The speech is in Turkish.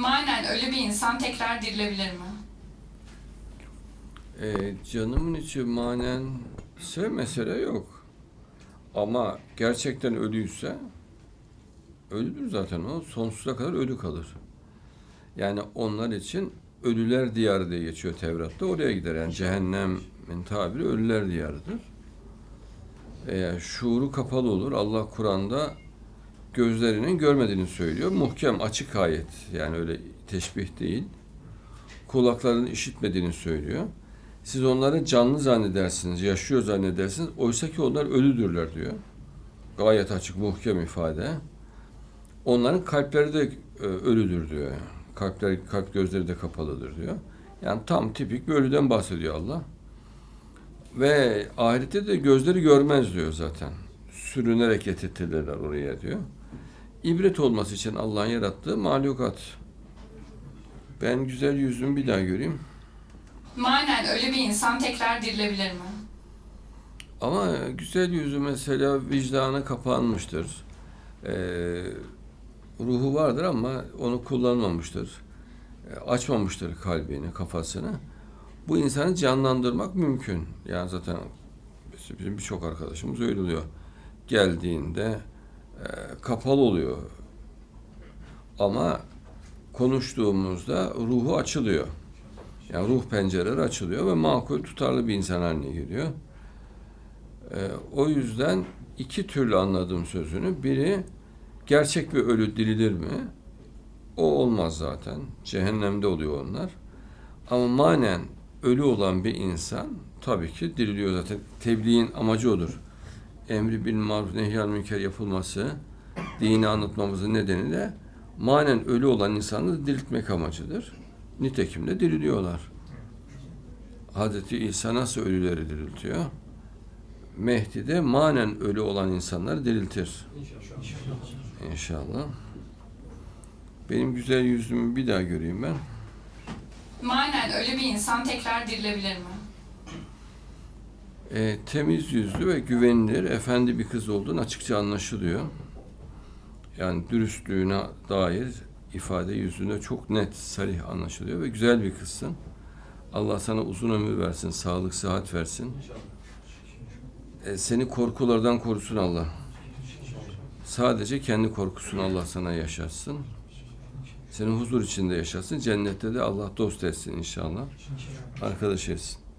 Manen ölü bir insan tekrar dirilebilir mi? E, canımın içi manen ise mesele yok. Ama gerçekten ölüyse ölüdür zaten o. Sonsuza kadar ölü kalır. Yani onlar için ölüler diyarı diye geçiyor Tevrat'ta. Oraya gider. Yani cehennemin tabiri ölüler diyarıdır. Eğer şuuru kapalı olur. Allah Kur'an'da gözlerinin görmediğini söylüyor. Muhkem, açık ayet. Yani öyle teşbih değil. Kulaklarının işitmediğini söylüyor. Siz onları canlı zannedersiniz, yaşıyor zannedersiniz. Oysa ki onlar ölüdürler diyor. Gayet açık, muhkem ifade. Onların kalpleri de e, ölüdür diyor. Kalpler, kalp gözleri de kapalıdır diyor. Yani tam tipik bir ölüden bahsediyor Allah. Ve ahirette de gözleri görmez diyor zaten. Sürünerek getirtirler oraya diyor. İbret olması için Allah'ın yarattığı mahlukat. Ben güzel yüzümü bir daha göreyim. Manen ölü bir insan tekrar dirilebilir mi? Ama güzel yüzü mesela vicdanı kapanmıştır. Ee, ruhu vardır ama onu kullanmamıştır. Ee, açmamıştır kalbini, kafasını. Bu insanı canlandırmak mümkün. Yani zaten bizim birçok arkadaşımız öyle oluyor. Geldiğinde kapalı oluyor. Ama konuştuğumuzda ruhu açılıyor. Yani ruh pencereleri açılıyor ve makul tutarlı bir insan haline geliyor. Ee, o yüzden iki türlü anladığım sözünü. Biri gerçek bir ölü dirilir mi? O olmaz zaten. Cehennemde oluyor onlar. Ama manen ölü olan bir insan tabii ki diriliyor zaten. Tebliğin amacı odur. Emri bil maruf nehyal münker yapılması, dini anlatmamızın nedeni de manen ölü olan insanı diriltmek amacıdır. Nitekim de diriliyorlar. Hazreti İsa nasıl ölüleri diriltiyor? Mehdi de manen ölü olan insanları diriltir. İnşallah. Benim güzel yüzümü bir daha göreyim ben. Manen ölü bir insan tekrar dirilebilir mi? E, temiz yüzlü ve güvenilir, efendi bir kız olduğun açıkça anlaşılıyor. Yani dürüstlüğüne dair ifade yüzünde çok net, sarih anlaşılıyor ve güzel bir kızsın. Allah sana uzun ömür versin, sağlık, sıhhat versin. E, seni korkulardan korusun Allah. Sadece kendi korkusunu Allah sana yaşatsın. Seni huzur içinde yaşatsın. Cennette de Allah dost etsin inşallah. Arkadaş etsin.